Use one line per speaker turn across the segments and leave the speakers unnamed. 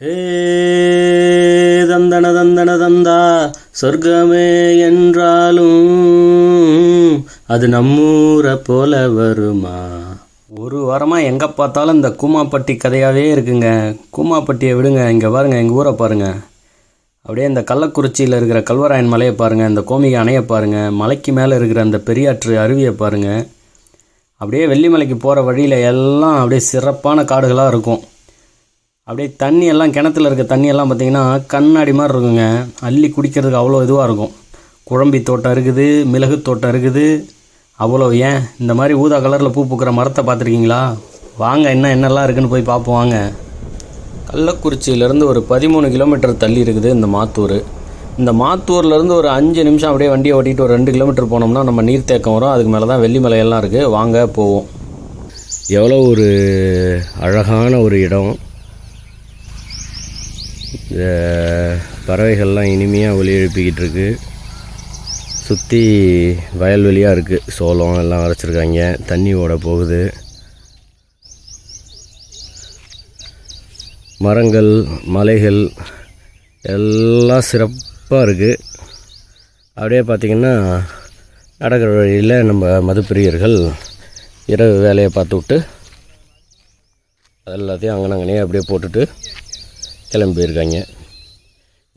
ஹே தந்தன தந்தன தந்தா சொர்க்கமே என்றாலும் அது நம்மூரை போல வருமா? ஒரு வாரமாக எங்கே பார்த்தாலும் இந்த கூமாப்பட்டி கதையாகவே இருக்குங்க. கூமாப்பட்டியை விடுங்க இங்கே பாருங்கள் எங்கள் ஊரை பாருங்கள் அப்படியே இந்த கள்ளக்குறிச்சியில் இருக்கிற கல்வராயன் மலையை பாருங்கள் இந்த கோமிகை அணையை பாருங்கள் மலைக்கு மேலே இருக்கிற அந்த பெரியாற்று அருவியை பாருங்கள் அப்படியே வெள்ளிமலைக்கு போகிற வழியில் எல்லாம் அப்படியே சிறப்பான காடுகளாக இருக்கும். அப்படியே தண்ணி எல்லாம் கிணத்துல இருக்க தண்ணியெல்லாம் பார்த்தீங்கன்னா கண்ணாடி மாதிரி இருக்குங்க. அள்ளி குடிக்கிறதுக்கு அவ்வளோ இதுவாக இருக்கும். குழம்பி தோட்டம் இருக்குது மிளகு தோட்டம் இருக்குது. அவ்வளோ ஏன்? இந்த மாதிரி ஊதா கலரில் பூ பூக்கிற மரத்தை பார்த்துருக்கீங்களா? வாங்க என்ன என்னெல்லாம் இருக்குன்னு போய் பார்ப்போம் வாங்க. கள்ளக்குறிச்சியிலேருந்து ஒரு பதிமூணு கிலோமீட்டர் தள்ளி இருக்குது இந்த மாத்தூர். இந்த மாத்தூர்லேருந்து ஒரு அஞ்சு நிமிஷம் அப்படியே வண்டியை ஓட்டிட்டு ஒரு ரெண்டு கிலோமீட்டர் போனோம்னா நம்ம நீர்த்தேக்கம் வரும். அதுக்கு மேலே தான் வெள்ளிமலையெல்லாம் இருக்குது வாங்க போவோம். எவ்வளோ ஒரு அழகான ஒரு இடம். இந்த பறவைகள்லாம் இனிமையாக ஒலி எழுப்பிக்கிட்டு இருக்கு சுற்றி வயல்வெளியாக இருக்குது சோளம் எல்லாம் அரைச்சிருக்காங்க. தண்ணி ஓட போகுது. மரங்கள் மலைகள் எல்லாம் சிறப்பாக இருக்குது அப்படியே பார்த்திங்கன்னா நடக்கிற வழியில் நம்ம மதுப்பிரியர்கள் இரவு வேலையை பார்த்து விட்டு அது எல்லாத்தையும் அங்கனங்கனே அப்படியே போட்டுட்டு கிளம்பி போயிருக்காங்க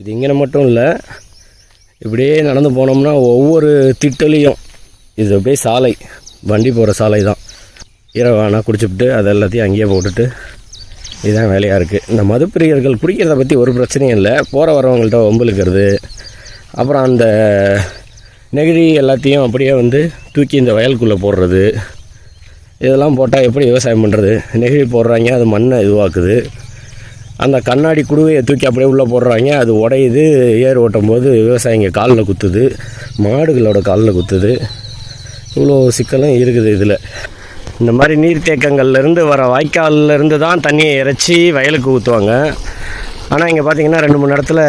இது இங்கே மட்டும் இல்லை இப்படியே நடந்து போனோம்னா ஒவ்வொரு திட்டலையும் இது அப்படியே சாலை வண்டி போகிற சாலை தான் இரவு ஆனால் குடிச்சுப்புட்டு அது எல்லாத்தையும் அங்கேயே போட்டுட்டு இதுதான் வேலையாக இருக்குது இந்த மதுப்பிரியர்கள் குடிக்கிறத பற்றி ஒரு பிரச்சனையும் இல்லை. போகிற வரவங்கள்ட்ட ஒம்பலுக்கிறது அப்புறம் அந்த நெகிழி எல்லாத்தையும் அப்படியே வந்து தூக்கி இந்த வயலுக்குள்ளே போடுறது. இதெல்லாம் போட்டால் எப்படி விவசாயம் பண்ணுறது நெகிழி போடுறாங்க அது மண்ணை இதுவாக்குது. அந்த கண்ணாடி குடுவையை தூக்கி அப்படியே உள்ளே போடுறாங்க. அது உடையுது. ஏர் ஓட்டும் போது விவசாயிங்க காலில் குத்துது. மாடுகளோட காலில் குத்துது. இவ்வளோ சிக்கலும் இருக்குது இதில். இந்த மாதிரி நீர்த்தேக்கங்கள்லேருந்து வர வாய்க்கால்லேருந்து தான் தண்ணியை இறைச்சி வயலுக்கு ஊற்றுவாங்க. ஆனால் இங்கே பார்த்தீங்கன்னா ரெண்டு மூணு இடத்துல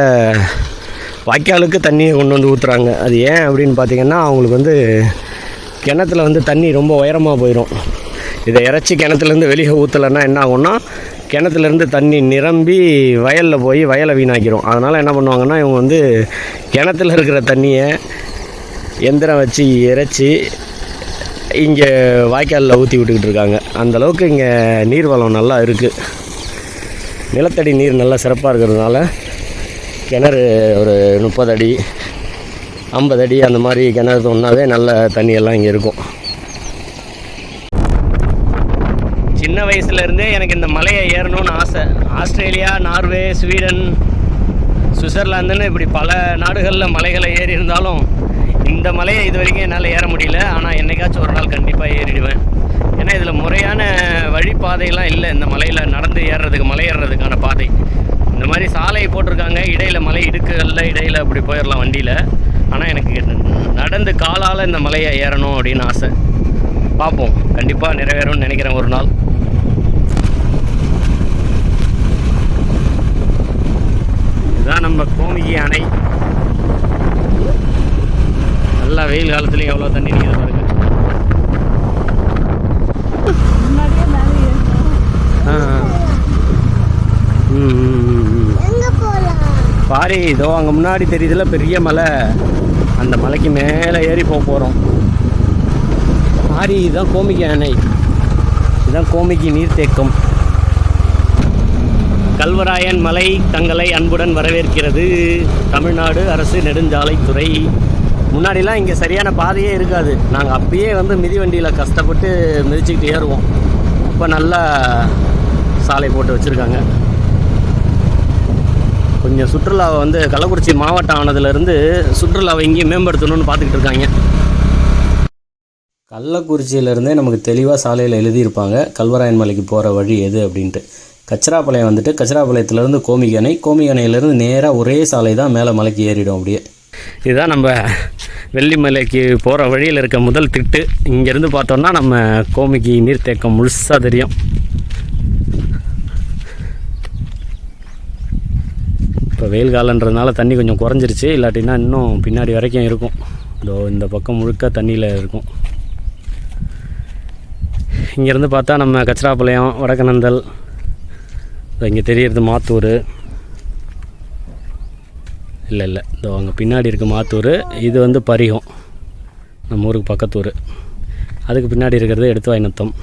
வாய்க்காலுக்கு தண்ணியை கொண்டு வந்து ஊற்றுறாங்க அது ஏன் அப்படின்னு பார்த்தீங்கன்னா அவங்களுக்கு வந்து கிணத்துல வந்து தண்ணி ரொம்ப உயரமாக போயிடும். இதை இறைச்சி கிணத்துலேருந்து வெளியே ஊற்றலைன்னா என்ன ஆகும்னா கிணத்துலேருந்து தண்ணி நிரம்பி வயலில் போய் வயலை வீணாக்கிடும் அதனால் என்ன பண்ணுவாங்கன்னா இவங்க வந்து கிணத்துல இருக்கிற தண்ணியை எந்திரம் வச்சு இறைச்சி இங்கே வாய்க்காலில் ஊற்றி விட்டுக்கிட்டு இருக்காங்க. அந்தளவுக்கு இங்கே நீர் வளம் நல்லா இருக்குது நிலத்தடி நீர் நல்லா சிறப்பாக இருக்கிறதுனால கிணறு ஒரு முப்பது அடி ஐம்பது அடி அந்த மாதிரி கிணறு தோணுனாவே நல்ல தண்ணியெல்லாம் இங்கே இருக்கும். சின்ன வயசுலேருந்தே எனக்கு இந்த மலையை ஏறணும்னு ஆசை. ஆஸ்திரேலியா நார்வே ஸ்வீடன் சுவிட்சர்லாந்துன்னு இப்படி பல நாடுகளில் மலைகளை ஏறி இருந்தாலும் இந்த மலையை இது வரைக்கும் என்னால் ஏற முடியல. ஆனால் என்னைக்காச்சும் ஒரு நாள் கண்டிப்பாக ஏறிடுவேன். ஏன்னா இதில் முறையான வழிபாதையெல்லாம் இல்லை. இந்த மலையில் நடந்து ஏறுறதுக்கு மலை ஏறுறதுக்கான பாதை. இந்த மாதிரி சாலை போட்டிருக்காங்க. இடையில் மலை இடுக்குகளில் இடையில் அப்படி போயிடலாம் வண்டியில். ஆனால் எனக்கு நடந்து காலால் இந்த மலையை ஏறணும் அப்படின்னு ஆசை. பார்ப்போம். கண்டிப்பாக நிறைவேறும்னு நினைக்கிறேன் ஒரு நாள் இதுதான் நம்ம கோமிகி அணை. நல்லா வெயில் காலத்துலேயும் எவ்வளோ தண்ணி நீர் பாருங்க. பாரி இதோ அங்கே முன்னாடி தெரியுதுல பெரிய மலை. அந்த மலைக்கு மேலே ஏறி போக போகிறோம் பாரி இதுதான் கோமிகி அணை. இதுதான் கோமிகி நீர்த்தேக்கம். கல்வராயன் மலை தங்களை அன்புடன் வரவேற்கிறது. தமிழ்நாடு அரசு நெடுஞ்சாலைத்துறை. முன்னாடிலாம் இங்கே சரியான பாதையே இருக்காது. நாங்கள் அப்பயே வந்து மிதிவண்டியில் கஷ்டப்பட்டு மிதிச்சுக்கிட்டு ஏறுவோம் இப்போ நல்லா சாலை போட்டு வச்சுருக்காங்க. கொஞ்சம் சுற்றுலாவை வந்து கள்ளக்குறிச்சி மாவட்டம் ஆனதுலேருந்து சுற்றுலாவை இங்கேயும் மேம்படுத்தணும்னு பார்த்துக்கிட்டு இருக்காங்க. கள்ளக்குறிச்சியிலேருந்தே நமக்கு தெளிவாக சாலையில் எழுதியிருப்பாங்க கல்வராயன் மலைக்கு போகிற வழி எது அப்படின்ட்டு. கச்சராப்பாளையம் வந்துட்டு கச்சராப்பாளையத்துலேருந்து கோமிகி அணை கோமிகி அணையிலேருந்து நேராக ஒரே சாலை தான் மேலே மலைக்கு ஏறிடும் அப்படியே. இதுதான் நம்ம வெள்ளிமலைக்கு போகிற வழியில் இருக்க முதல் திட்டு. இங்கேருந்து பார்த்தோன்னா நம்ம கோமிகி நீர்த்தேக்கம் முழுசாக தெரியும். இப்போ வெயில் காலன்றதுனால தண்ணி கொஞ்சம் குறைஞ்சிருச்சு. இல்லாட்டினா இன்னும் பின்னாடி வரைக்கும் இருக்கும். இதோ இந்த பக்கம் முழுக்க தண்ணியில் இருக்கும். இங்கேருந்து பார்த்தா நம்ம கச்சராப்பாளையம் வடக்கநந்தல் இங்கே தெரியறது மாத்தூர். இல்லை இல்லை. இதோ அங்கே பின்னாடி இருக்க மாத்தூர். இது வந்து பரிகம். நம்ம ஊருக்கு பக்கத்தூர். அதுக்கு பின்னாடி இருக்கிறது எடுத்து வாய்நத்தம்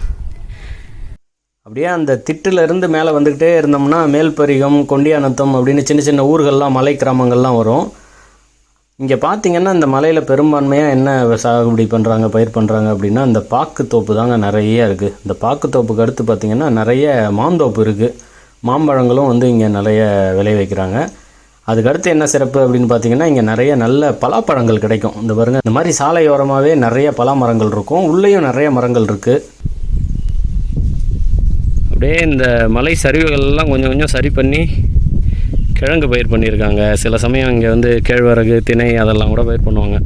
அப்படியே அந்த திட்டிலிருந்து மேலே வந்துக்கிட்டே இருந்தோம்னா மேல்பரிகம் கொண்டியானத்தம் அப்படின்னு சின்ன சின்ன ஊர்கள்லாம் மலை கிராமங்கள்லாம் வரும். இங்கே பார்த்தீங்கன்னா இந்த மலையில் பெரும்பான்மையாக என்ன சாகுபடி பண்ணுறாங்க பயிர் பண்ணுறாங்க அப்படின்னா இந்த பாக்குத்தோப்பு தாங்க நிறைய இருக்குது இந்த பாக்குத்தோப்புக்கு அடுத்து பார்த்திங்கன்னா நிறைய மாந்தோப்பு இருக்குது மாம்பழங்களும் வந்து இங்கே நிறைய விளை வைக்கிறாங்க. என்ன சிறப்பு அப்படின்னு பார்த்தீங்கன்னா இங்கே நிறைய நல்ல பலாப்பழங்கள் கிடைக்கும். இந்த பாருங்க இந்த மாதிரி சாலையோரமாகவே நிறைய பலா மரங்கள் இருக்கும். உள்ளேயும் நிறைய மரங்கள் இருக்குது அப்படியே இந்த மலை சரிவுகள்லாம் கொஞ்சம் கொஞ்சம் சரி பண்ணி கிழங்கு பயிர் பண்ணியிருக்காங்க. சில சமயம் இங்கே வந்து கேழ்வரகு திணை அதெல்லாம் கூட பயிர் பண்ணுவாங்க.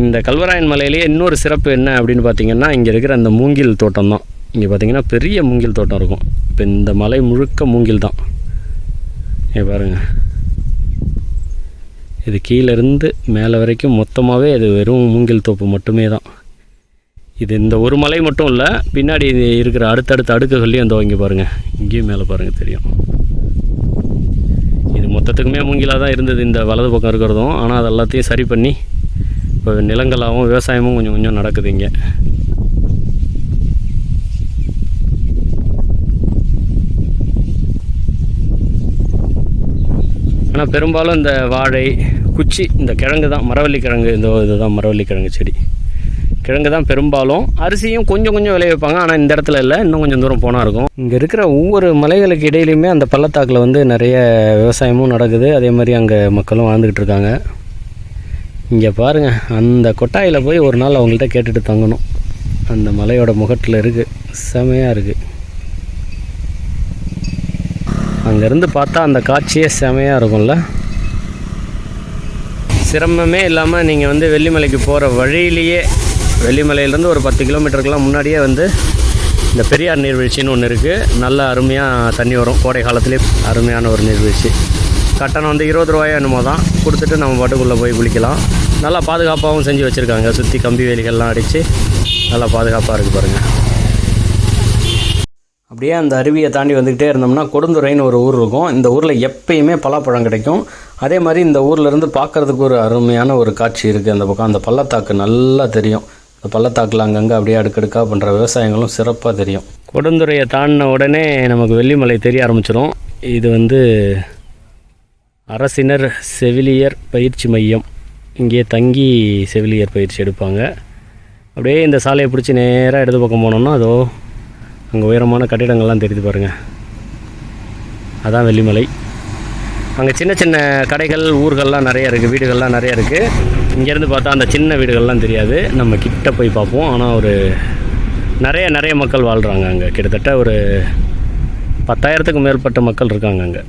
இந்த கல்வராயன் மலையிலேயே இன்னொரு சிறப்பு என்ன அப்படின்னு பார்த்தீங்கன்னா இங்கே இருக்கிற அந்த மூங்கில் தோட்டம் தான் இங்கே பார்த்தீங்கன்னா பெரிய மூங்கில் தோட்டம் இருக்கும். இப்போ இந்த மலை முழுக்க மூங்கில் தான். இங்கே பாருங்க. இது கீழேருந்து மேலே வரைக்கும் மொத்தமாகவே இது வெறும் மூங்கில் தோப்பு மட்டுமே தான். இது இந்த ஒரு மலை மட்டும் இல்லை பின்னாடி இருக்கிற அடுத்தடுத்த அடுக்குகள்லையும் அந்த இங்கே பாருங்கள் இங்கேயும் மேலே பாருங்கள் தெரியும். இது மொத்தத்துக்குமே மூங்கிலாக தான் இருந்தது இந்த வலது பக்கம் இருக்கிறதும். ஆனால் அது எல்லாத்தையும் சரி பண்ணி இப்போ நிலங்களாகவும் விவசாயமும் கொஞ்சம் கொஞ்சம் நடக்குது இங்கே. ஆனால் பெரும்பாலும் இந்த வாழை குச்சி இந்த கிழங்கு தான். மரவள்ளி கிழங்கு இந்த இதுதான் மரவள்ளி கிழங்கு செடி. கிழங்கு தான் பெரும்பாலும். அரிசியும் கொஞ்சம் கொஞ்சம் விளைய வைப்பாங்க. ஆனால் இந்த இடத்துல இல்லை. இன்னும் கொஞ்சம் தூரம் போனால் இருக்கும். இங்கே இருக்கிற ஒவ்வொரு மலைகளுக்கு இடையிலையுமே அந்த பள்ளத்தாக்கில் வந்து நிறைய விவசாயமும் நடக்குது. அதே மாதிரி அங்கே மக்களும் வாழ்ந்துக்கிட்டு இருக்காங்க. இங்கே பாருங்கள் அந்த கொட்டாயில் போய் ஒரு நாள் அவங்கள்ட்ட கேட்டுட்டு தங்கணும். அந்த மலையோட முகட்டில் இருக்குது செமையாக இருக்குது அங்கேருந்து பார்த்தா அந்த காட்சியே செமையாக இருக்கும்ல. சிரமமே இல்லாமல் நீங்கள் வந்து வெள்ளிமலைக்கு போகிற வழியிலேயே வெள்ளிமலையிலேருந்து ஒரு பத்து கிலோமீட்டருக்குலாம் முன்னாடியே வந்து இந்த பெரியார் நீர்வீழ்ச்சின்னு ஒன்று இருக்குது நல்ல அருமையாக தண்ணி வரும். கோடை காலத்துலேயே அருமையான ஒரு நீர்வீழ்ச்சி. கட்டணம் வந்து இருபது ரூபாயோ என்னமோ தான். கொடுத்துட்டு நம்ம பாட்டுக்குள்ளே போய் குளிக்கலாம். நல்லா பாதுகாப்பாகவும் செஞ்சு வச்சுருக்காங்க. சுற்றி கம்பி வேலிகள்லாம் அடித்து நல்லா பாதுகாப்பாக இருக்குது பாருங்கள் அப்படியே அந்த அருவியை தாண்டி வந்துக்கிட்டே இருந்தோம்னா கொடுந்துறைன்னு ஒரு ஊர் இருக்கும். இந்த ஊரில் எப்பயுமே பலாப்பழம் கிடைக்கும். அதே மாதிரி இந்த ஊர்லேருந்து இருந்து பார்க்கறதுக்கு ஒரு அருமையான ஒரு காட்சி இருக்குது அந்த பக்கம் அந்த பள்ளத்தாக்கு நல்லா தெரியும். இந்த பள்ளத்தாக்கில் அங்கங்கே அப்படியே அடுக்கடுக்காக பண்ணுற விவசாயங்களும் சிறப்பாக தெரியும். கொடுந்துறையை தாண்டின உடனே நமக்கு வெள்ளிமலை தெரிய ஆரம்பிச்சிடும் இது வந்து அரசினர் செவிலியர் பயிற்சி மையம். இங்கே தங்கி செவிலியர் பயிற்சி எடுப்பாங்க. அப்படியே இந்த சாலையை பிடிச்சி நேராக இடது பக்கம் போனோம்னா அதோ அங்கே உயரமான கட்டிடங்கள்லாம் தெரியுது பாருங்கள் அதான் வெள்ளிமலை. அங்கே சின்ன சின்ன கடைகள் ஊர்கள்லாம் நிறைய இருக்குது வீடுகள்லாம் நிறைய இருக்குது இங்கேருந்து பார்த்தா அந்த சின்ன வீடுகள்லாம் தெரியாது. நம்ம கிட்ட போய் பார்ப்போம். ஆனால் ஒரு நிறைய நிறைய மக்கள் வாழ்கிறாங்க அங்கே. கிட்டத்தட்ட ஒரு பத்தாயிரத்துக்கும் மேற்பட்ட மக்கள் இருக்காங்க அங்கே.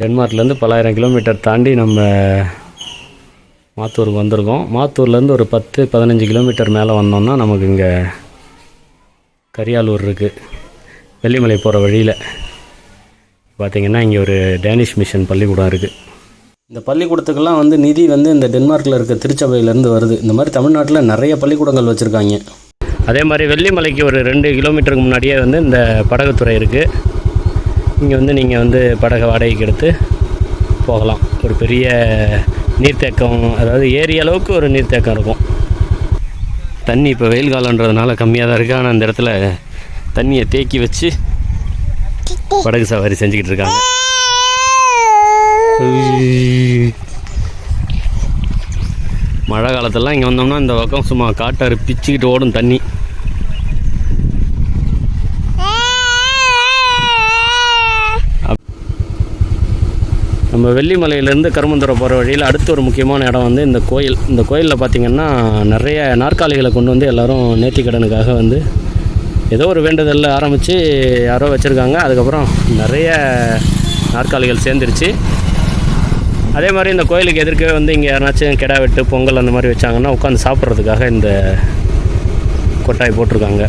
டென்மார்க்லேருந்து பல்லாயிரம் கிலோமீட்டர் தாண்டி நம்ம மாத்தூருக்கு வந்திருக்கோம். மாத்தூர்லேருந்து ஒரு பத்து பதினஞ்சு கிலோமீட்டர் மேலே வந்தோம்னா நமக்கு இங்கே கரியாலூர் இருக்குது வெள்ளிமலை போகிற வழியில். பார்த்தீங்கன்னா இங்கே ஒரு டேனிஷ் மிஷன் பள்ளிக்கூடம் இருக்குது இந்த பள்ளிக்கூடத்துக்கெல்லாம் வந்து நிதி வந்து இந்த டென்மார்க்கில் இருக்க திருச்சபையிலேருந்து வருது. இந்த மாதிரி தமிழ்நாட்டில் நிறைய பள்ளிக்கூடங்கள் வச்சுருக்காங்க. அதே மாதிரி வெள்ளிமலைக்கு ஒரு ரெண்டு கிலோமீட்டருக்கு முன்னாடியே வந்து இந்த படகுத்துறை இருக்குது இங்கே வந்து நீங்கள் வந்து படகை வாடகைக்கு எடுத்து போகலாம். ஒரு பெரிய நீர்த்தேக்கம் அதாவது ஏரி அளவுக்கு ஒரு நீர்த்தேக்கம் இருக்கும். தண்ணி இப்போ வெயில் காலன்றதுனால கம்மியாக தான் இருக்குது ஆனால் அந்த இடத்துல தண்ணியை தேக்கி வச்சு படகு சவாரி செஞ்சுக்கிட்டு இருக்காங்க. மழை காலத்தெல்லாம் இங்கே வந்தோம்னா இந்த பக்கம் சும்மா காட்டாறு பிச்சுக்கிட்டு ஓடும் தண்ணி. நம்ம வெள்ளிமலையிலேருந்து கருமந்துரை போகிற வழியில் அடுத்து ஒரு முக்கியமான இடம் வந்து இந்த கோயில். இந்த கோயிலில் பார்த்திங்கன்னா நிறைய நாற்காலிகளை கொண்டு வந்து எல்லோரும் நேர்த்திக்கடனுக்காக வந்து ஏதோ ஒரு வேண்டுதலில் ஆரம்பித்து யாரோ வச்சுருக்காங்க. அதுக்கப்புறம் நிறைய நாற்காலிகள் சேர்ந்துருச்சு. அதே மாதிரி இந்த கோயிலுக்கு எதிர்க்கவே வந்து இங்கே யாருனாச்சும் கிடா வெட்டு பொங்கல் அந்த மாதிரி வச்சாங்கன்னா உட்காந்து சாப்பிட்றதுக்காக இந்த கொட்டாய் போட்டிருக்காங்க.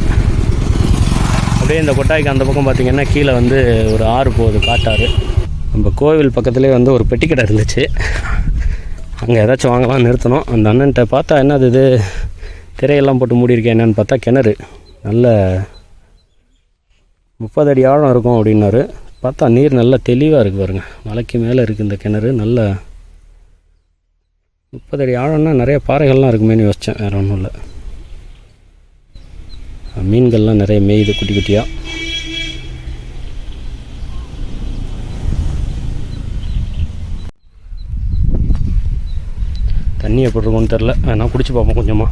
அப்படியே இந்த கொட்டாய்க்கு அந்த பக்கம் பார்த்திங்கன்னா கீழே வந்து ஒரு ஆறு போகுது காட்டாறு. நம்ம கோவில் பக்கத்துலேயே வந்து ஒரு பெட்டி கடை இருந்துச்சு. அங்கே ஏதாச்சும் வாங்கலாம் நிறுத்தணும். அந்த அண்ணன்ட்ட பார்த்தா என்னது இது? திரையெல்லாம் போட்டு மூடியிருக்கேன் என்னன்னு பார்த்தா கிணறு. நல்ல முப்பது அடி ஆழம் இருக்கும் அப்படின்னாரு. பார்த்தா நீர் நல்லா தெளிவாக இருக்குது பாருங்கள் மலைக்கு மேலே இருக்குது இந்த கிணறு. நல்ல முப்பது அடி ஆழம்னா நிறைய பாறைகள்லாம் இருக்குமேனு யோசித்தேன் வேறு ஒன்றும் இல்லை. மீன்கள்லாம் நிறைய மேயுது குட்டி குட்டியாக தண்ணி எப்படி இருக்கும்னு தெரில. வேணால் குடிச்சு பார்ப்போம் கொஞ்சமாக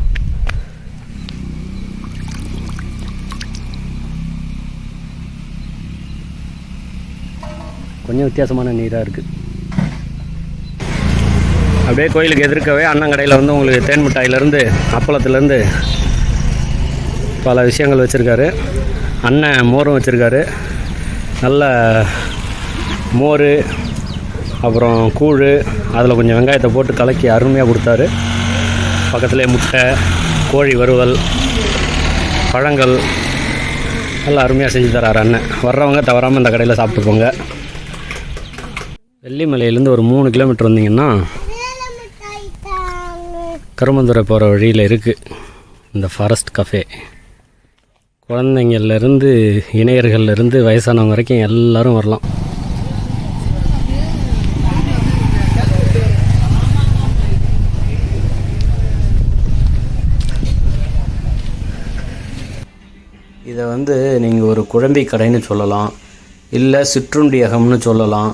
கொஞ்சம் வித்தியாசமான நீராக இருக்குது அப்படியே கோயிலுக்கு எதிர்க்கவே அண்ணங்கடையில் வந்து உங்களுக்கு தேன் மிட்டாயிலேருந்து அப்பளத்துலேருந்து பல விஷயங்கள் வச்சுருக்காரு. அண்ணன் மோரும் வச்சுருக்காரு. நல்ல மோர் அப்புறம் கூழ் அதில் கொஞ்சம் வெங்காயத்தை போட்டு கலக்கி அருமையாக கொடுத்தாரு. பக்கத்துலேயே முட்டை கோழி வறுவல் பழங்கள் நல்லா அருமையாக செஞ்சு தராரு அண்ணன். வர்றவங்க தவறாமல் இந்த கடையில் சாப்பிட்டு போங்க வெள்ளிமலையிலேருந்து ஒரு மூணு கிலோமீட்டர் வந்தீங்கன்னா கருமந்துரை போகிற வழியில் இருக்குது இந்த ஃபாரஸ்ட் கஃபே குழந்தைங்கள்லேருந்து இணையர்கள்லேருந்து வயசானவங்க வரைக்கும் எல்லாரும் வரலாம் இதை வந்து நீங்கள் ஒரு குழம்பி கடைன்னு சொல்லலாம் இல்லை சிற்றுண்டியகம்னு சொல்லலாம்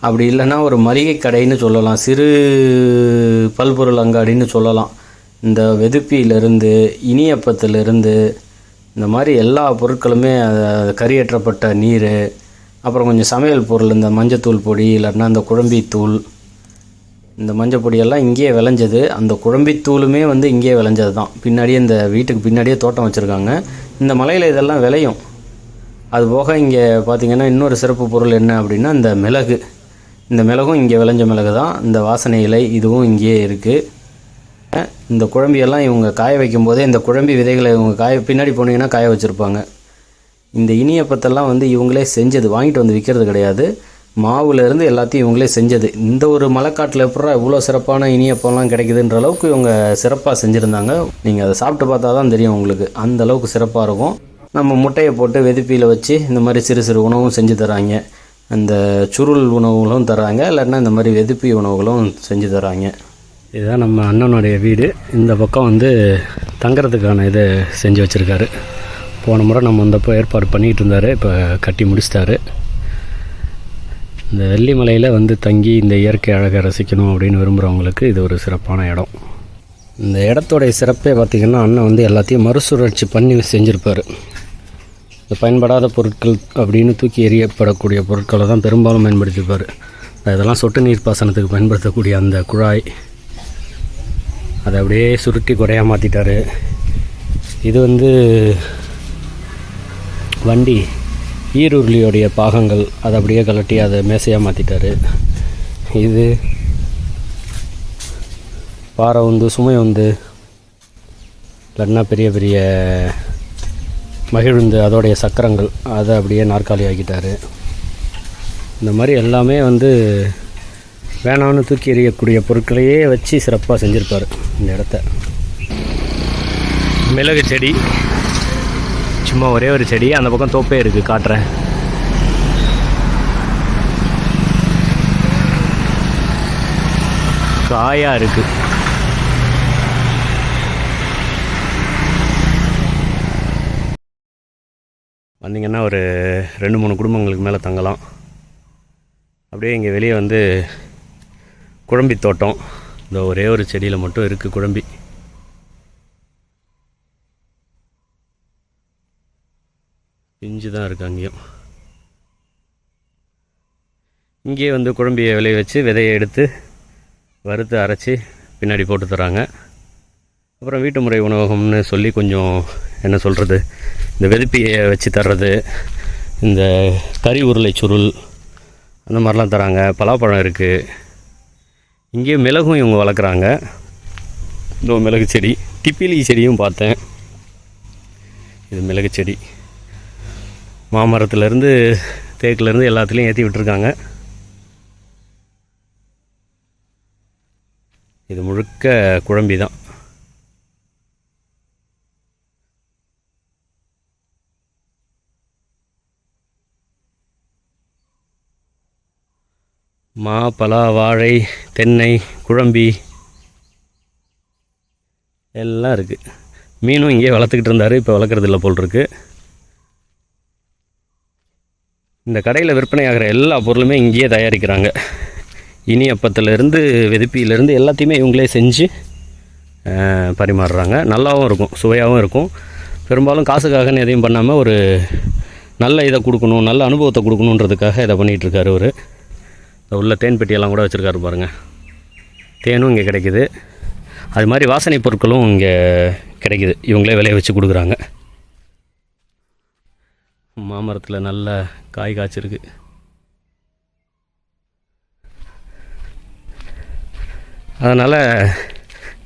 அப்படி இல்லைன்னா ஒரு மளிகை கடைன்னு சொல்லலாம் சிறு பல்பொருள் அங்காடின்னு சொல்லலாம். இந்த வெதுப்பியிலிருந்து இனியப்பத்திலிருந்து இந்த மாதிரி எல்லா பொருட்களுமே கரியேற்றப்பட்ட நீர் அப்புறம் கொஞ்சம் சமையல் பொருள் இந்த மஞ்சத்தூள் பொடி இல்லைன்னா இந்த குழம்பித்தூள் இந்த மஞ்சள் பொடியெல்லாம் இங்கேயே விளைஞ்சது. அந்த குழம்பித்தூளுமே வந்து இங்கேயே விளைஞ்சது தான் பின்னாடியே இந்த வீட்டுக்கு பின்னாடியே தோட்டம் வச்சுருக்காங்க. இந்த மலையில் இதெல்லாம் விளையும். அது போக இங்கே பார்த்தீங்கன்னா இன்னொரு சிறப்பு பொருள் என்ன அப்படின்னா இந்த மிளகு. இந்த மிளகும் இங்கே விளைஞ்ச மிளகு தான் இந்த வாசனை இலை இதுவும் இங்கேயே இருக்குது இந்த குழம்பியெல்லாம் இவங்க காய வைக்கும் போதே இந்த குழம்பி விதைகளை இவங்க காய பின்னாடி போனீங்கன்னா காய வச்சுருப்பாங்க. இந்த இனியப்பத்தெல்லாம் வந்து இவங்களே செஞ்சது வாங்கிட்டு வந்து விற்கிறது கிடையாது. மாவுலேருந்து எல்லாத்தையும் இவங்களே செஞ்சது. இந்த ஒரு மலைக்காட்டில் எப்படா இவ்வளோ சிறப்பான இனியப்பம்லாம் கிடைக்குதுன்ற அளவுக்கு இவங்க சிறப்பாக செஞ்சுருந்தாங்க. நீங்கள் அதை சாப்பிட்டு பார்த்தா தான் தெரியும் உங்களுக்கு. அந்த அளவுக்கு சிறப்பாக இருக்கும். நம்ம முட்டையை போட்டு வெதுப்பியில் வச்சு இந்த மாதிரி சிறு சிறு உணவும் செஞ்சு தராங்க. அந்த சுருள் உணவுகளும் தராங்க. இல்லைன்னா இந்த மாதிரி வெதுப்பி உணவுகளும் செஞ்சு தராங்க. இதுதான் நம்ம அண்ணனுடைய வீடு. இந்த பக்கம் வந்து தங்குறதுக்கான இதை செஞ்சு வச்சுருக்காரு. போன முறை நம்ம வந்தப்போ ஏற்பாடு பண்ணிகிட்டு இருந்தார். இப்போ கட்டி முடிச்சிட்டாரு. இந்த வெள்ளிமலையில் வந்து தங்கி இந்த இயற்கை அழகை ரசிக்கணும் அப்படின்னு விரும்புகிறவங்களுக்கு இது ஒரு சிறப்பான இடம். இந்த இடத்தோடைய சிறப்பே பார்த்திங்கன்னா அண்ணன் வந்து எல்லாத்தையும் மறுசுழற்சி பண்ணி செஞ்சுருப்பார். இந்த பயன்படாத பொருட்கள் அப்படின்னு தூக்கி எறியப்படக்கூடிய பொருட்களை தான் பெரும்பாலும் பயன்படுத்திப்பார். இதெல்லாம் சொட்டு நீர் பாசனத்துக்கு பயன்படுத்தக்கூடிய அந்த குழாய் அதை அப்படியே சுருட்டி குறையா மாற்றிட்டார் இது வந்து வண்டி ஈருருளியோடைய பாகங்கள் அதை அப்படியே கலட்டி அதை மேசையாக மாற்றிட்டாரு இது பாறை வந்து சுமை வந்து இல்லைன்னா பெரிய பெரிய மகிழுந்து அதோடைய சக்கரங்கள் அதை அப்படியே நாற்காலி ஆக்கிட்டாரு. இந்த மாதிரி எல்லாமே வந்து வேணாம்னு தூக்கி எறியக்கூடிய பொருட்களையே வச்சு சிறப்பாக செஞ்சுருப்பார் இந்த இடத்த. மிளகு செடி சும்மா ஒரே ஒரு செடி அந்த பக்கம் தோப்பே இருக்குது காட்டுறேன். காயாக இருக்குது வந்தீங்கன்னா ஒரு ரெண்டு மூணு குடும்பங்களுக்கு மேலே தங்கலாம். அப்படியே இங்கே வெளியே வந்து குழம்பி தோட்டம். இந்த ஒரே ஒரு செடியில் மட்டும் இருக்குது குழம்பி. பிஞ்சு தான் இருக்குது அங்கேயும். இங்கேயே வந்து குழம்பியை விளைய வச்சு விதையை எடுத்து வறுத்து அரைச்சி பின்னாடி போட்டு தராங்க. அப்புறம் வீட்டு முறை உணவகம்னு சொல்லி கொஞ்சம் என்ன சொல்கிறது இந்த வெதுப்பியை வச்சு தர்றது இந்த கறி உருளை சுருள் அந்த மாதிரிலாம் தராங்க. பலாப்பழம் இருக்குது இங்கேயே மிளகும் இவங்க வளர்க்குறாங்க. இந்த மிளகு செடி. டிப்பிலி செடியும் பார்த்தேன். இது மிளகு செடி. மாமரத்துலேருந்து தேக்குலேருந்து எல்லாத்துலேயும் ஏற்றி விட்டுருக்காங்க. இது முழுக்க குழம்பி தான் மா பலா வாழை தென்னை குழம்பி எல்லாம் இருக்குது மீனும் இங்கே வளர்த்துக்கிட்டு இருந்தார் இப்போ வளர்க்குறது இல்லை போல் இருக்குது இந்த கடையில் விற்பனையாகிற எல்லா பொருளுமே இங்கேயே தயாரிக்கிறாங்க. இனியப்பத்துலேருந்து வெதுப்பியிலேருந்து எல்லாத்தையுமே இவங்களே செஞ்சு பரிமாறுறாங்க. நல்லாவும் இருக்கும் சுவையாகவும் இருக்கும். பெரும்பாலும் காசுக்காகன்னு எதையும் பண்ணாமல் ஒரு நல்ல இதை கொடுக்கணும் நல்ல அனுபவத்தை கொடுக்கணுன்றதுக்காக இதை பண்ணிகிட்ருக்காரு அவர் உள்ள தேன் பெட்டியெல்லாம் கூட வச்சுருக்காரு பாருங்கள் தேனும் இங்கே கிடைக்குது. அது மாதிரி வாசனை பொருட்களும் இங்கே கிடைக்குது. இவங்களே விளைய வச்சு கொடுக்குறாங்க. மாமரத்தில் நல்ல காய் காய்ச்சிருக்கு. அதனால்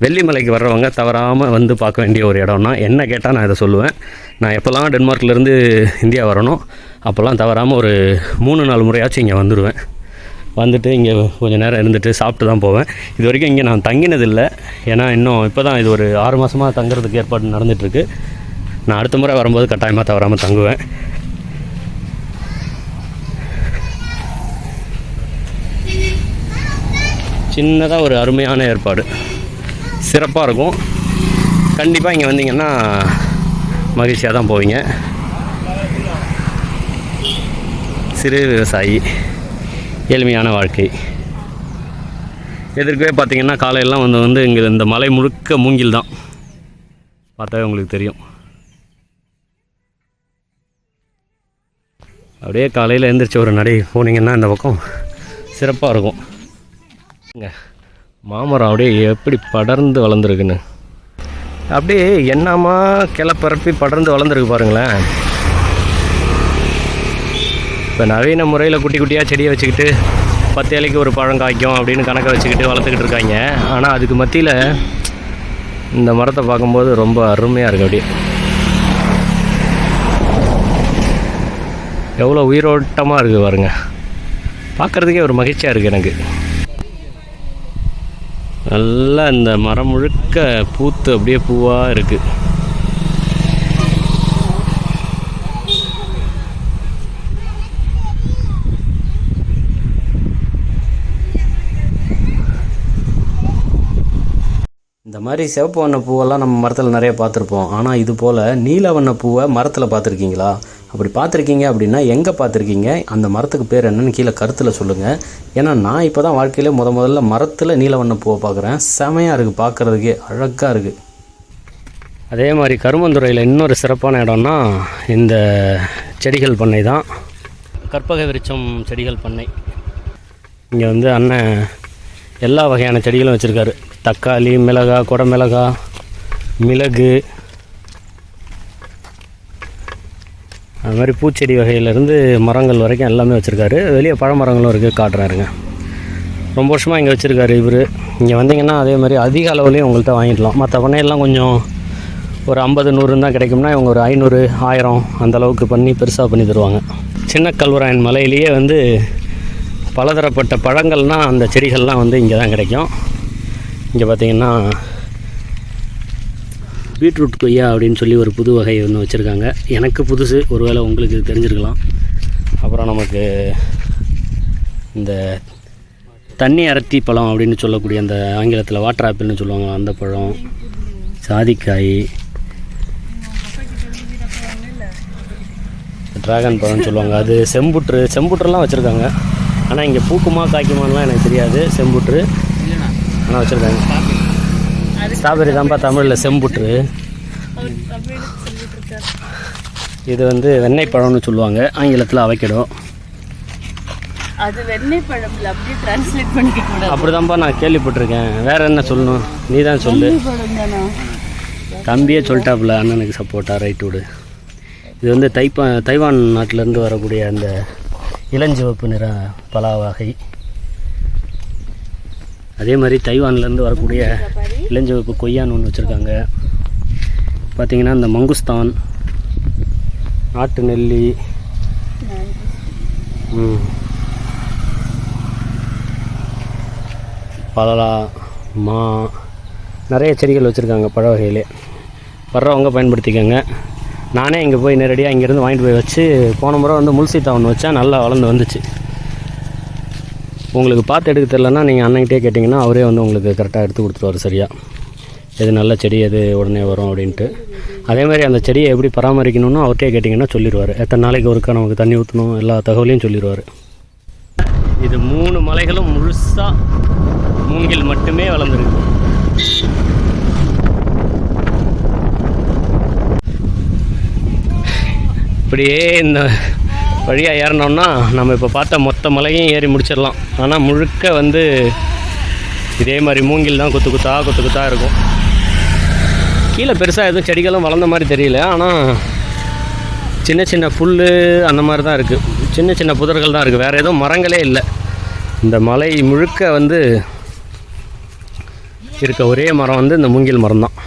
வெள்ளிமலைக்கு வர்றவங்க தவறாமல் வந்து பார்க்க வேண்டிய ஒரு இடம்னா என்ன கேட்டால் நான் இதை சொல்லுவேன். நான் எப்போல்லாம் டென்மார்க்லேருந்து இந்தியா வரணும் அப்போல்லாம் தவறாமல் ஒரு மூணு நாலு முறையாச்சும் இங்கே வந்துடுவேன் வந்துட்டு இங்கே கொஞ்சம் நேரம் இருந்துட்டு சாப்பிட்டு தான் போவேன். இது வரைக்கும் இங்கே நான் தங்கினதில்லை. ஏன்னா இன்னும் இப்போ தான் இது ஒரு ஆறு மாதமாக தங்குறதுக்கு ஏற்பாடு நடந்துகிட்ருக்கு நான் அடுத்த முறை வரும்போது கட்டாயமாக தவறாமல் தங்குவேன். சின்னதாக ஒரு அருமையான ஏற்பாடு. சிறப்பாக இருக்கும். கண்டிப்பாக இங்கே வந்தீங்கன்னா மகிழ்ச்சியாக தான் போவீங்க. சிறு விவசாயி. எளிமையான வாழ்க்கை. எதிர்க்கவே பார்த்தீங்கன்னா காலையெல்லாம் வந்து வந்து இங்கே இந்த மலை முழுக்க மூங்கில் தான். பார்த்தாவே உங்களுக்கு தெரியும். அப்படியே காலையில் எழுந்திரிச்சு ஒரு நடை போனீங்கன்னா இந்த பக்கம் சிறப்பாக இருக்கும். மாமரம் அப்படியே எப்படி படர்ந்து வளர்ந்துருக்குன்னு. அப்படியே என்னமா கிளப்பரப்பி படர்ந்து வளர்ந்துருக்கு பாருங்களேன். இப்போ நவீன முறையில் குட்டி குட்டியாக செடியை வச்சுக்கிட்டு பத்து இலைக்கு ஒரு பழம் காய்க்கும் அப்படின்னு கணக்கை வச்சுக்கிட்டு வளர்த்துக்கிட்டு இருக்காங்க. ஆனால் அதுக்கு மத்தியில் இந்த மரத்தை பார்க்கும்போது ரொம்ப அருமையாக இருக்கு அப்படியே. எவ்வளோ உயிரோட்டமாக இருக்குது பாருங்க. பார்க்குறதுக்கே ஒரு மகிழ்ச்சியாக இருக்குது எனக்கு. நல்லா இந்த மரம் முழுக்க பூத்து அப்படியே பூவாக இருக்குது இந்த மாதிரி சிவப்பு வண்ண பூவெல்லாம் நம்ம மரத்தில் நிறைய பார்த்துருப்போம். ஆனால் இது போல் நீல வண்ண பூவை மரத்தில் பார்த்துருக்கீங்களா? அப்படி பார்த்துருக்கீங்க அப்படின்னா எங்கே பார்த்துருக்கீங்க? அந்த மரத்துக்கு பேர் என்னன்னு கீழே கருத்தில் சொல்லுங்கள் ஏன்னா நான் இப்போ தான் வாழ்க்கையிலே முத முதல்ல மரத்தில் நீல வண்ண பூவை பார்க்குறேன். செமையாக இருக்குது பார்க்குறதுக்கே அழகாக இருக்குது அதே மாதிரி கருமந்துறையில் இன்னொரு சிறப்பான இடம்னா இந்த செடிகள் பண்ணை தான். கற்பக விருச்சம் செடிகள் பண்ணை. இங்கே வந்து அண்ணன் எல்லா வகையான செடிகளும் வச்சுருக்காரு. தக்காளி மிளகா குடமிளகா மிளகு அது மாதிரி பூச்செடி வகையிலேருந்து மரங்கள் வரைக்கும் எல்லாமே வச்சுருக்காரு. வெளியே பழமரங்களும் இருக்குது காட்டுறாருங்க. ரொம்ப வருஷமாக இங்கே வச்சுருக்காரு இவர். இங்கே வந்தீங்கன்னா அதே மாதிரி அதிக அளவுலேயும் உங்கள்கிட்ட வாங்கிடலாம் மற்ற பண்ணையெல்லாம் கொஞ்சம் ஒரு ஐம்பது நூறுன்னு தான் கிடைக்கும்னா இவங்க ஒரு ஐநூறு ஆயிரம் அந்தளவுக்கு பண்ணி பெருசாக பண்ணி தருவாங்க. சின்ன கல்வராயன் மலையிலேயே வந்து பலதரப்பட்ட பழங்கள்னால் அந்த செடிகள்லாம் வந்து இங்கே தான் கிடைக்கும். இங்கே பார்த்தீங்கன்னா பீட்ரூட் கொய்யா அப்படின்னு சொல்லி ஒரு புது வகை ஒன்று வச்சுருக்காங்க. எனக்கு புதுசு ஒருவேளை உங்களுக்கு தெரிஞ்சிருக்கலாம். அப்புறம் நமக்கு இந்த தண்ணி அரத்தி பழம் அப்படின்னு சொல்லக்கூடிய அந்த ஆங்கிலத்தில் வாட்டர் ஆப்பிள்னு சொல்லுவாங்க அந்த பழம் சாதிக்காய் டிராகன் பழம்னு சொல்லுவாங்க. அது செம்புற்று செம்புற்றுலாம் வச்சுருக்காங்க. ஆனால் இங்கே பூக்குமா காய்க்குமான்லாம் எனக்கு தெரியாது. செம்புற்று. ஆனால் வச்சுருக்காங்க. ஸ்ட்ராபெரி தான்ப்பா தமிழில் செம்புற்று. இது வந்து வெண்ணெய் பழம்னு சொல்லுவாங்க ஆங்கிலத்தில் அவைக்கிடும்
அது வெண்ணெய் அப்படியே டிரான்ஸ்லேட் பண்ணிக்க கூடாது.
அப்படிதான்ப்பா நான் கேள்விப்பட்டிருக்கேன். வேற என்ன சொல்லணும்? நீ தான்? சொல்லு தம்பியே சொல்லிட்டாப்புல அண்ணனுக்கு சப்போர்ட்டா ரைட் விடு. இது வந்து தைப்பா தைவான் நாட்டிலேருந்து வரக்கூடிய அந்த இளஞ்சிவப்பு நிற பலா வகை அதே மாதிரி தைவான்லேருந்து வரக்கூடிய இளஞ்சிவப்பு கொய்யான்னு ஒன்று வச்சுருக்காங்க. பார்த்திங்கன்னா இந்த மங்குஸ்தான் நாட்டு நெல்லி பலலா மா நிறைய செடிகள் வச்சுருக்காங்க பழ வகையிலே. வர்றவங்க பயன்படுத்திக்கோங்க. நானே இங்கே போய் நேரடியாக இங்கேருந்து வாங்கிட்டு போய் வச்சு போன முறை வந்து முல்சீத்தா ஒன்று வச்சேன் நல்லா வளர்ந்து வந்துச்சு. உங்களுக்கு பார்த்து எடுக்க தெரிலன்னா நீங்கள் அண்ணன்கிட்டே கேட்டிங்கன்னா அவரே வந்து உங்களுக்கு கரெக்டாக எடுத்து கொடுத்துருவாரு சரியாக எது நல்ல செடி எது உடனே வரும் அப்படின்ட்டு. அதே மாதிரி அந்த செடியை எப்படி பராமரிக்கணும்னு அவர்கிட்டே கேட்டிங்கன்னா சொல்லிடுவார் எத்தனை நாளைக்கு ஒருக்கா நமக்கு தண்ணி ஊற்றணும் எல்லா தகவலையும் சொல்லிடுவார் இது மூணு மலைகளும் முழுசாக மூங்கில் மட்டுமே வளர்ந்துருக்கு. இப்படியே இந்த வழியாக ஏறினோம்னா நம்ம இப்போ பார்த்த மொத்த மலையும் ஏறி முடிச்சிடலாம். ஆனால் முழுக்க வந்து இதே மாதிரி மூங்கில் தான் குத்து குத்தா குத்து குத்தா இருக்கும். கீழே பெருசாக எதுவும் செடிகளும் வளர்ந்த மாதிரி தெரியல. ஆனால் சின்ன சின்ன புல் அந்த மாதிரி தான் இருக்குது சின்ன சின்ன புதர்கள் தான் இருக்குது வேறு எதுவும் மரங்களே இல்லை. இந்த மலை முழுக்க வந்து இருக்க ஒரே மரம் வந்து இந்த மூங்கில் மரம் தான்.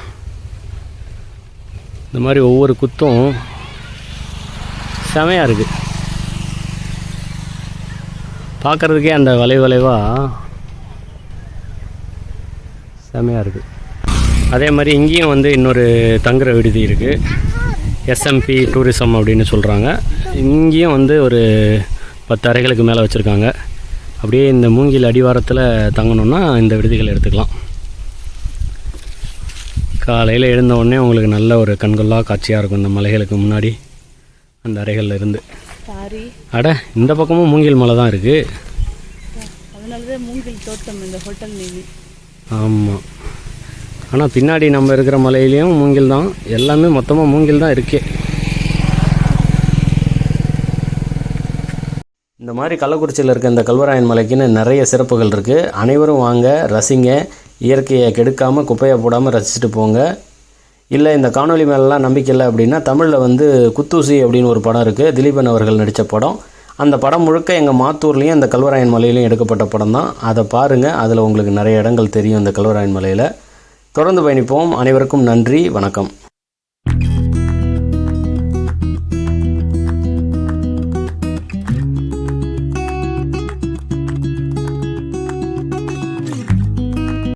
இந்த மாதிரி ஒவ்வொரு குத்தும் செமையாக இருக்குது பார்க்குறதுக்கே அந்த வளைவு வளைவாக செமையாக இருக்குது அதே மாதிரி இங்கேயும் வந்து இன்னொரு தங்குற விடுதி இருக்குது எஸ்எம்பி டூரிசம் அப்படின்னு சொல்கிறாங்க இங்கேயும் வந்து ஒரு பத்து அறைகளுக்கு மேலே வச்சுருக்காங்க. அப்படியே இந்த மூங்கில் அடிவாரத்தில் தங்கணும்னா இந்த விடுதிகள் எடுத்துக்கலாம். காலையில் எழுந்த உடனே உங்களுக்கு நல்ல ஒரு கண்கொள்ளா காட்சியாக இருக்கும் இந்த மலைகளுக்கு முன்னாடி அந்த அறைகளில் இருந்து.
சாரி.
அட இந்த பக்கமும் மூங்கில் மலை தான் இருக்குது
அதனால தான் மூங்கில் தோட்டம் இந்த ஹோட்டல் நேமி.
ஆமாம் ஆனால் பின்னாடி நம்ம இருக்கிற மலையிலையும் மூங்கில் தான். எல்லாமே மொத்தமாக மூங்கில் தான் இருக்கே. இந்த மாதிரி கள்ளக்குறிச்சியில் இருக்க இந்த கல்வராயன் மலைக்குன்னு நிறைய சிறப்புகள் இருக்குது அனைவரும் வாங்க ரசிங்க. இயற்கையை கெடுக்காமல் குப்பையை போடாமல் ரசிச்சுட்டு போங்க. இல்லை இந்த காணொலி மேலெலாம் நம்பிக்கை இல்லை அப்படின்னா தமிழில் வந்து குத்தூசி அப்படின்னு ஒரு படம் இருக்குது திலீபன் அவர்கள் நடித்த படம். அந்த படம் முழுக்க எங்கள் மாத்தூர்லேயும் அந்த கல்வராயன் மலையிலையும் எடுக்கப்பட்ட படம் தான். அதை பாருங்கள் அதில் உங்களுக்கு நிறைய இடங்கள் தெரியும் இந்த கல்வராயன் மலையில். தொடர்ந்து பயணிப்போம். அனைவருக்கும் நன்றி. வணக்கம்.